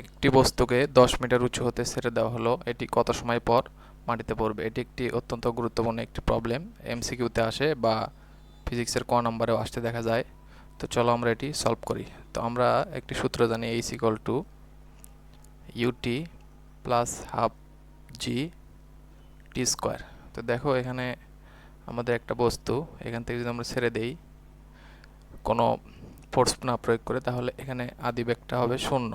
একটি বস্তুকে দশ মিটার উঁচু হতে ছেড়ে দেওয়া হলো। এটি কত সময় পর মাটিতে পড়বে? এটি একটি অত্যন্ত গুরুত্বপূর্ণ একটি প্রবলেম এমসিকিউতে আসে বা ফিজিক্সের ক নম্বরেও আসতে দেখা যায়। তো চলো আমরা এটি সলভ করি। তো আমরা একটি সূত্র জানি H equal to UT plus half G T square তো দেখো এখানে আমাদের একটা বস্তু, এখান থেকে যদি আমরা ছেড়ে দেই, কোনো ফোর্স না প্রয়োগ করে, তাহলে এখানে আদি বেগটা হবে শূন্য।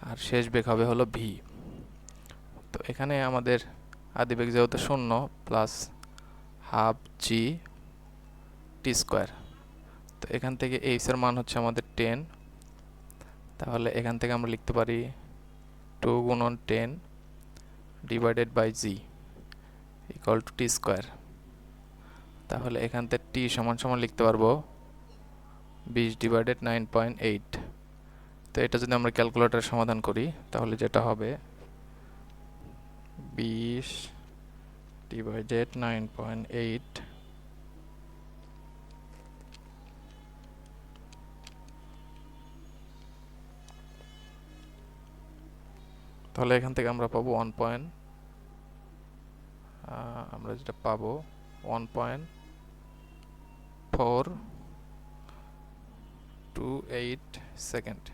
আর শেষ বেগ হবে হলো ভি তো এখানে আমাদের আদি বেগ যেহেতু শূন্য plus half G T square তো এখান থেকে এইচের মান হচ্ছে আমাদের টেন তাহলে এখান থেকে আমরা লিখতে পারি টু গুণন ten divided by G equal to T square তাহলে এখান থেকে টি সমান সমান লিখতে পারব বিশ ডিভাইডেড নাইন পয়েন্ট এইট তো এটা যদি আমরা ক্যালকুলেটারে সমাধান করি, তাহলে যেটা হবে? বিশ ডিভাইডেড নাইন পয়েন্ট এইট তাহলে এখান থেকে আমরা পাবো ওয়ান পয়েন্ট আমরা যেটা পাবো one point four two eight second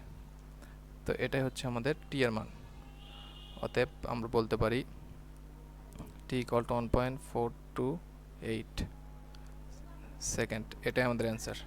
তো এটাই হচ্ছে আমাদের টি এর মান। অতএব আমরা বলতে পারি T equal to one point four two eight second এটাই আমাদের অ্যান্সার